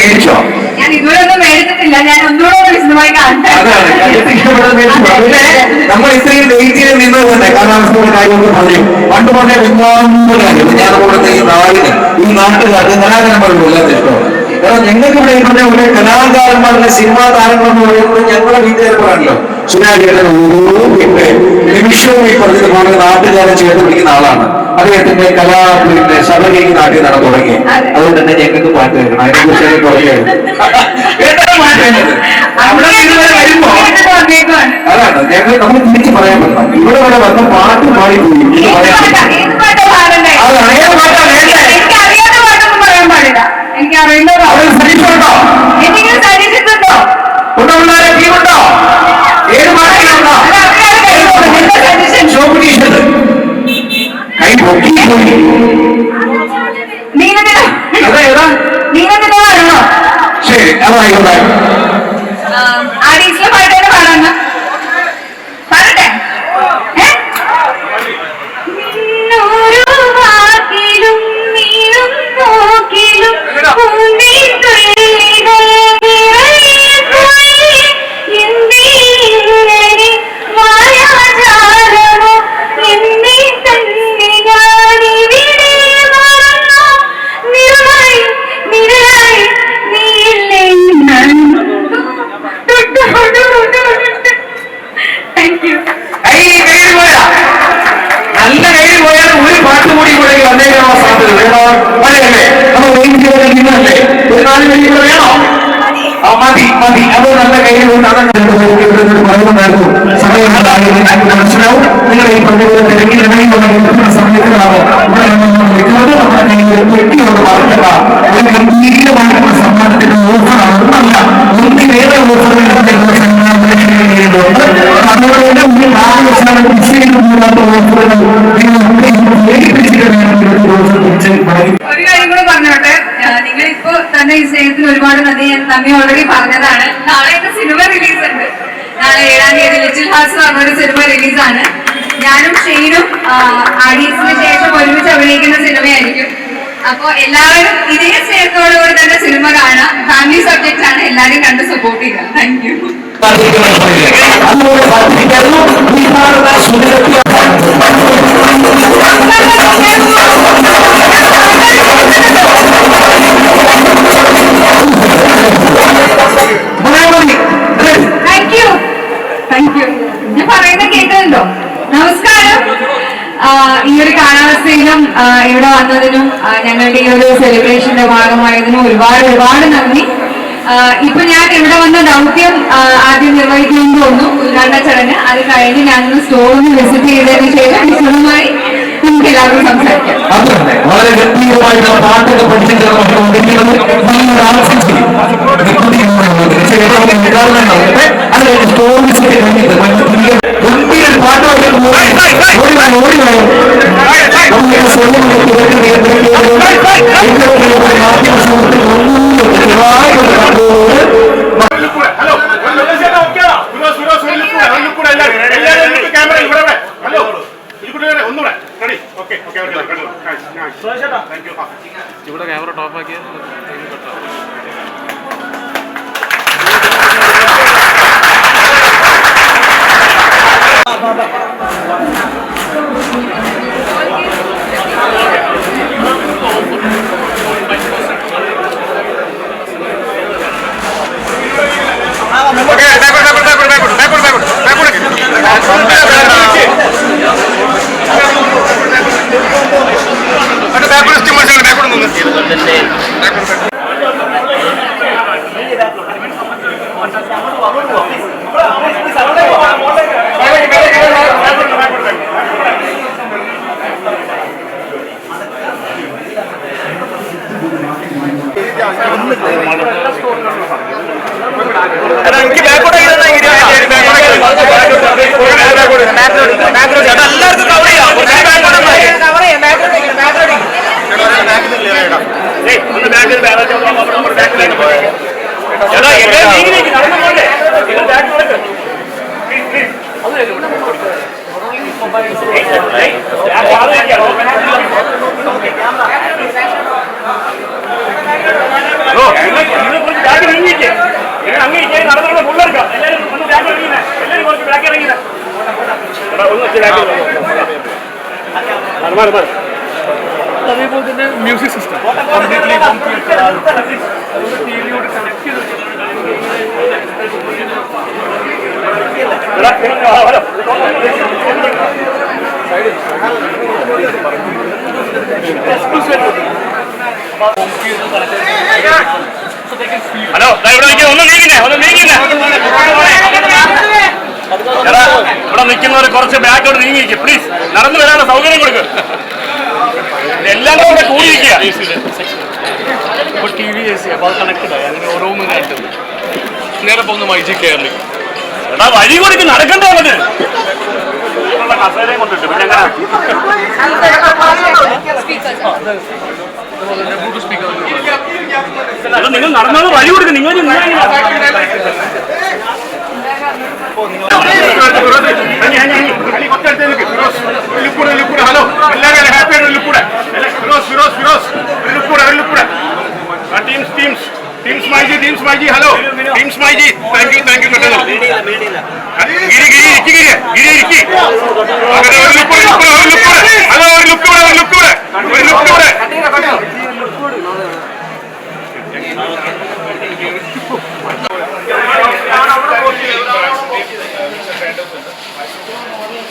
മേടിച്ചോ? നമ്മൾ ഇത്രയും വെയിറ്റ് ചെയ്ത് നിന്നത് തന്നെ കാലാവസ്ഥയുടെ കാര്യമൊക്കെ പറയും. പണ്ട് പറഞ്ഞ ഒന്നാമത് കാര്യം ഞാൻ നമ്മുടെ ഈ നാടിന് ഈ നാട്ടുകാർക്ക് കലാകാരന്മാർക്ക് വല്ലാത്ത ഇഷ്ടമാണ്. കാരണം ഞങ്ങൾക്ക് ഇവിടെ ഇവിടെ പറഞ്ഞ പോലെ കലാകാരന്മാരുടെ സിനിമാ താരങ്ങൾ എന്ന് പറയുന്നത് ഞങ്ങളുടെ വീട്ടുകാരന്മാരാണല്ലോ സുനാചേട്ടൻ ഓരോ നിമിഷവും ഈ പറഞ്ഞതുപോലെ നാട്ടുകാരെ ചേർത്ത് പിടിക്കുന്ന ആളാണ്. അദ്ദേഹത്തിന്റെ കലാ പിന്നെ ശബരി നാട്ടിൽ നടന്നു തുടങ്ങി. അതുകൊണ്ട് തന്നെ ഞങ്ങൾക്ക് പാട്ട് കേൾക്കണം. അതിനെ കുറിച്ച് വരുമ്പോ വന്നേക്കുവാണ് അതാണ്. ഞങ്ങൾ നമ്മൾ തിരിച്ചു പറയാൻ പറ്റണം ഇവിടെ വരെ വന്ന പാട്ട് പാടിപ്പോയി പറയാൻ അതായിക്കോട്ടെ ആ മതി. അത് നല്ല കയ്യിൽ കൊണ്ട് അതാണ് പറയുന്നുണ്ടായിരുന്നു സമയം മനസ്സിലാവും. നിങ്ങൾ ഈ പറഞ്ഞ തിരക്കിൽ ഇറങ്ങിയുള്ള സമയത്തിലാണോ? ഇവിടെ നിൽക്കുന്നത് നമ്മുടെ കയ്യിൽ വെട്ടിയോട് പറഞ്ഞില്ല ഒരു ഗംഭീരമായിട്ടുള്ള സമ്മാനത്തിന്റെ ഓഫറാണ്. ഒന്നല്ല ഒന്നിലേറെ ഓഫറുകൾ ഉണ്ട് അതുപോലെ മുന്നിൽ ചെയ്ത് പോകാത്ത ഓഫറുകൾ നിങ്ങൾ മടങ്ങി. ഒരു കാര്യം കൂടെ പറഞ്ഞോട്ടെ? നിങ്ങൾ തന്നെ ഈ സ്നേഹത്തിന് ഒരുപാട് നന്ദി. ഞാൻ നന്ദി ഓൾറെഡി പറഞ്ഞതാണ്. നാളെ എന്റെ സിനിമ റിലീസ് ഉണ്ട്. നാളെ ഏഴാം തീയതി ലിറ്റിൽ ഹാസ് പറഞ്ഞൊരു സിനിമ റിലീസാണ് ഞാനും ഷെയ്നും ആഡീസിന് ശേഷം ഒരുമിച്ച് അഭിനയിക്കുന്ന സിനിമയായിരിക്കും. അപ്പൊ എല്ലാവരും ഇതേ സ്നേഹത്തോടുകൂടി തന്നെ സിനിമ കാണാം. ഫാമിലി സബ്ജക്റ്റ് ആണ്. എല്ലാവരും കണ്ട് സപ്പോർട്ട് ചെയ്യുക. താങ്ക് യു ഈ ഒരു കാലാവസ്ഥയിലും ഇവിടെ വന്നതിനും ഞങ്ങളുടെ ഈ ഒരു സെലിബ്രേഷന്റെ ഭാഗമായതിനും ഒരുപാട് ഒരുപാട് നന്ദി. ഇപ്പൊ ഞാൻ ഇവിടെ വന്ന ദൗത്യം ആദ്യം നിർവഹിക്കുമെന്ന് തോന്നുന്നു ഉദ്ഘാടന ചടങ്ങ്. അത് കഴിഞ്ഞ് സ്റ്റോർ ഒന്ന് വിസിറ്റ് ചെയ്തതിന് ശേഷം വിശദമായി നമുക്ക് എല്ലാവർക്കും സംസാരിക്കാം വളരെ ഗംഭീരമായിട്ടുള്ള പാട്ടൊക്കെ ഇവിടെ ക്യാമറ ടോപ്പ് ആക്കിയാൽ കേട്ടോ ഓക്കെ ബാക്കോട്ട് ബാക്കോട്ട് ബാക്കോട്ട് ബാക്കോട്ട് ബാക്കോട്ട് ബാക്കോട്ട് ബാക്കോട്ട് സ്റ്റിമേഴ്സ് ബാക്കോട്ട് നിന്ന് എനിക്ക് ബാക്കോട്ട് എല്ലാവർക്കും കവർ ചെയ്യാം ഒന്ന് ബാക്കിൽ ബാക്കിലേക്ക് പോയത് ചേട്ടാ എങ്ങനെ നീങ്ങി നടന്നു പോലെ നിങ്ങൾ ബാക്കിലേക്ക് ഓ മാറി മാറി അതേപോലെ തന്നെ music system completely theatre T വിയോട് connect hello. ഇവിടെ ഒന്ന് നീങ്ങില്ലേ ഒന്ന് നീങ്ങില്ലേ ഇവിടെ നിൽക്കുന്നവർ കുറച്ച് ബാക്കോട്ട് നീങ്ങിക്ക് പ്ലീസ് നടന്നു വരാനുള്ള സൗകര്യം കൊടുക്കുക എല്ലാം കൂടെ കൂടിയിരിക്കുക. ഇപ്പോൾ ടി വി എ സി അപ്പോൾ അത് കണക്റ്റഡ് ആയി അങ്ങനെ ഓരോന്നും നേരെ പോകുന്ന മൈജി കെയറിലേക്ക് എടാ വഴി കൊടുക്ക് നടക്കണ്ടേ അവന് ഉള്ള കസേരയും കൊണ്ടിട്ട് പിന്നെ എങ്ങനെ അതുപോലെ തന്നെ ബ്ലൂടൂത്ത് സ്പീക്കർ എടാ, നിങ്ങൾ നടന്നത് വഴി കൊടുക്ക് നിങ്ങൾ ഇനി ഇങ്ങനെ ഇങ്ങനെ. Honey, honey, honey. ഹനി, കുറച്ചടുത്ത് നിൽക്ക്. ഫിറോസ്, ഒരു look കൂടെ, ഒരു look കൂടെ. ഹലോ എല്ലാവരും ഹാപ്പി ആയിട്ട് ഒരു look കൂടെ. അല്ല, ഫിറോസ് ഫിറോസ് ഫിറോസ് ഒരു look കൂടെ, ഒരു look കൂടെ. ആ, teams teams teams myG teams myG hello teams myG thank you thank you പെട്ടെന്ന് ഗിരി ഗിരി ഇരിക്കി ഗിരി ഗിരി ഇരിക്കി അങ്ങനെ ഒരു ലുക്ക് ഒരു ലുക്ക് ഹലോ ഒരു ലുക്ക് കൂടെ ഒരു ലുക്ക് കൂടെ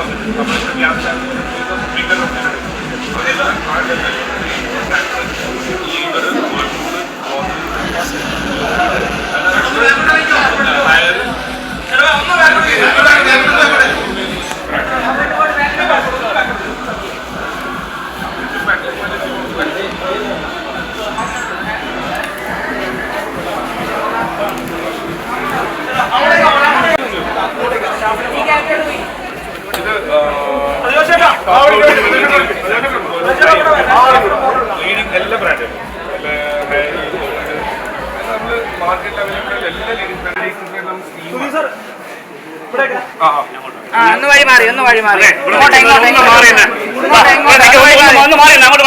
ಒಂದು ಸಮೇತ ವ್ಯಾಖ್ಯಾನ വഴി മാറി മാറി ഇങ്ങോട്ട് മാറി. ഇങ്ങോട്ട്. ഇങ്ങോട്ട്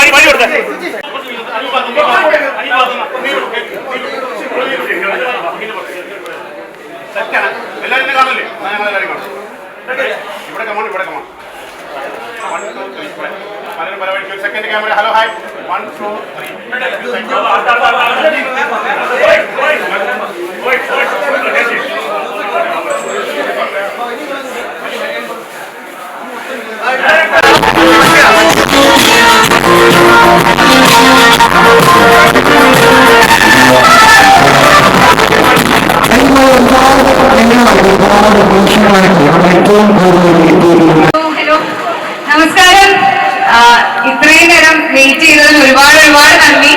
ഇത്രയും നേരം വെയിറ്റ് ചെയ്തതിന് ഒരുപാട് ഒരുപാട് നന്ദി.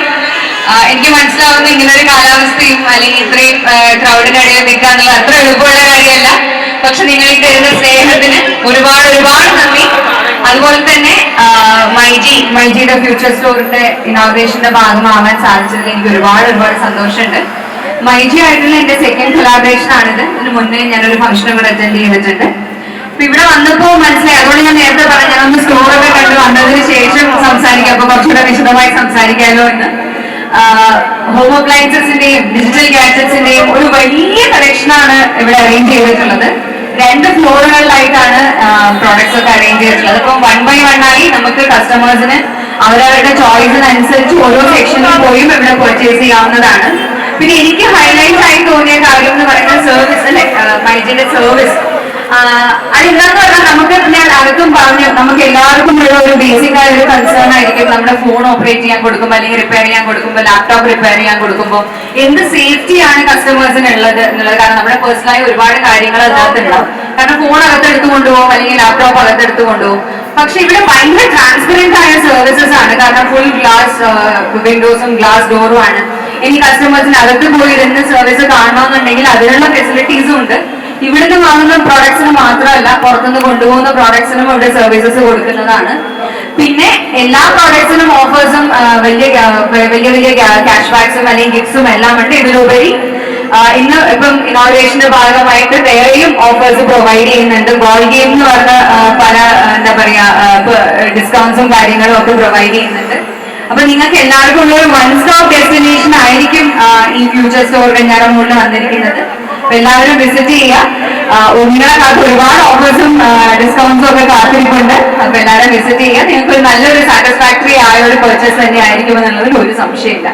എനിക്ക് മനസ്സിലാവുന്ന ഇങ്ങനെ ഒരു കാലാവസ്ഥയും അല്ലെങ്കിൽ ഇത്രയും ക്രൗഡിനിടയിൽ നിൽക്കുക എന്നുള്ളത് അത്ര എളുപ്പമുള്ള കാര്യമല്ല. പക്ഷെ നിങ്ങൾ ഈ തരുന്ന സ്നേഹത്തിന് ഒരുപാട് ഒരുപാട് നന്ദി. അതുപോലെ തന്നെ മൈജി മൈജിയുടെ ഫ്യൂച്ചർ സ്റ്റോറിന്റെ ഇനോഗ്രേഷന്റെ ഭാഗമാവാൻ സാധിച്ചതിൽ എനിക്ക് ഒരുപാട് ഒരുപാട് സന്തോഷമുണ്ട്. മൈജി ആയിട്ടുള്ള എന്റെ സെക്കൻഡ് കൊലാബറേഷൻ ആണിത്. ഇതിന് മുന്നേ ഞാനൊരു ഫംഗ്ഷനും കൂടെ അറ്റൻഡ് ചെയ്തിട്ടുണ്ട്. ഇവിടെ വന്നപ്പോ മനസ്സിലായി. അതുകൊണ്ട് ഞാൻ നേരത്തെ പറഞ്ഞു ഞാനൊന്ന് സ്റ്റോറൊക്കെ കണ്ട്. വന്നതിന് ശേഷം സംസാരിക്കാം. അപ്പൊ കുറച്ചുകൂടെ വിശദമായി സംസാരിക്കാമല്ലോ എന്ന്. ഹോം അപ്ലയൻസസിന്റെയും ഡിജിറ്റൽ ഗാഡ്ജറ്റ്സിന്റെയും ഒരു വലിയ കളക്ഷനാണ് ഇവിടെ അറേഞ്ച് ചെയ്തിട്ടുള്ളത്. രണ്ട് ഫ്ലോറുകളിലായിട്ടാണ് പ്രോഡക്ട്സ് ഒക്കെ അറേഞ്ച് ചെയ്തിട്ടുള്ളത്. അപ്പം വൺ ബൈ വൺ ആയി നമുക്ക് കസ്റ്റമേഴ്സിന് അവരവരുടെ ചോയ്സിനനുസരിച്ച് ഓരോ സെക്ഷനിൽ പോയും ഇവിടെ പർച്ചേസ് ചെയ്യാവുന്നതാണ്. പിന്നെ എനിക്ക് ഹൈലൈറ്റ് ആയി തോന്നിയ കാര്യം എന്ന് പറയുന്നത് സർവീസ് അല്ലെ? മൈജിന്റെ സർവീസ് അതെന്താന്ന് പറഞ്ഞാൽ നമുക്ക് ഞാൻ ആർക്കും പറഞ്ഞു നമുക്ക് എല്ലാവർക്കും ഉള്ള ഒരു ബേസിക് ആയ ഒരു കൺസേൺ ആയിരിക്കും നമ്മുടെ ഫോൺ ഓപ്പറേറ്റ് ചെയ്യാൻ കൊടുക്കുമ്പോൾ അല്ലെങ്കിൽ റിപ്പയർ ചെയ്യാൻ കൊടുക്കുമ്പോൾ ലാപ്ടോപ്പ് റിപ്പയർ ചെയ്യാൻ കൊടുക്കുമ്പോൾ എന്ത് സേഫ്റ്റി ആണ് കസ്റ്റമേഴ്സിന് ഉള്ളത് എന്നുള്ളത്. കാരണം നമ്മുടെ പേഴ്സണലായി ഒരുപാട് കാര്യങ്ങൾ അതിനകത്തുണ്ടാവും കാരണം ഫോൺ അകത്തെടുത്ത് കൊണ്ടുപോകും അല്ലെങ്കിൽ ലാപ്ടോപ്പ് അകത്തെടുത്ത് കൊണ്ടുപോകും. പക്ഷെ ഇവിടെ ഭയങ്കര ട്രാൻസ്പെറന്റ് ആയ സർവീസസ് ആണ്. കാരണം ഫുൾ ഗ്ലാസ് വിൻഡോസും ഗ്ലാസ് ഡോറും ആണ്. ഇനി കസ്റ്റമേഴ്സിന് അകത്ത് പോയി ഇരുന്ന് സർവീസ് കാണണമെന്നുണ്ടെങ്കിൽ അതിനുള്ള ഫെസിലിറ്റീസും ഉണ്ട്. ഇവിടുന്ന് വാങ്ങുന്ന പ്രോഡക്ട്സിന് മാത്രമല്ല പുറത്തുനിന്ന് കൊണ്ടുപോകുന്ന പ്രോഡക്ട്സിനും ഇവിടെ സർവീസസ് കൊടുക്കുന്നതാണ്. പിന്നെ എല്ലാ പ്രോഡക്ട്സിനും ഓഫേഴ്സും വലിയ വലിയ വലിയ ക്യാഷ് ബാക്സും അല്ലെങ്കിൽ ഗിഫ്റ്റ്സും എല്ലാം ഉണ്ട് ഇതിലുപരി. ഇന്ന് ഇപ്പം ഇനോഗ്രേഷന്റെ ഭാഗമായിട്ട് വേറെയും ഓഫേഴ്സ് പ്രൊവൈഡ് ചെയ്യുന്നുണ്ട്. ബോൾ ഗെയിം എന്ന് പറഞ്ഞ പല എന്താ പറയാ ഡിസ്കൗണ്ട്സും കാര്യങ്ങളും ഒക്കെ പ്രൊവൈഡ് ചെയ്യുന്നുണ്ട്. അപ്പൊ നിങ്ങൾക്ക് എല്ലാവർക്കും ഉള്ള ഒരു വൺ സ്റ്റോപ്പ് ഡെസ്റ്റിനേഷൻ ആയിരിക്കും ഈ ഫ്യൂച്ചർ സ്റ്റോർ കഞ്ഞാറമൂളിൽ വന്നിരിക്കുന്നത്. എല്ലാവരും വിസിറ്റ് ചെയ്യുക. ഒന്നിനകത്ത് ഒരുപാട് ഓഫേഴ്സും ഡിസ്കൗണ്ട്സും ഒക്കെ കാത്തിരിപ്പുണ്ട്. അപ്പൊ എല്ലാവരും വിസിറ്റ് ചെയ്യുക. നിങ്ങൾക്ക് നല്ലൊരു സാറ്റിസ്ഫാക്ടറി ആയ ഒരു പെർച്ചേസ് തന്നെ ആയിരിക്കും എന്നുള്ളതിൽ ഒരു സംശയമില്ല.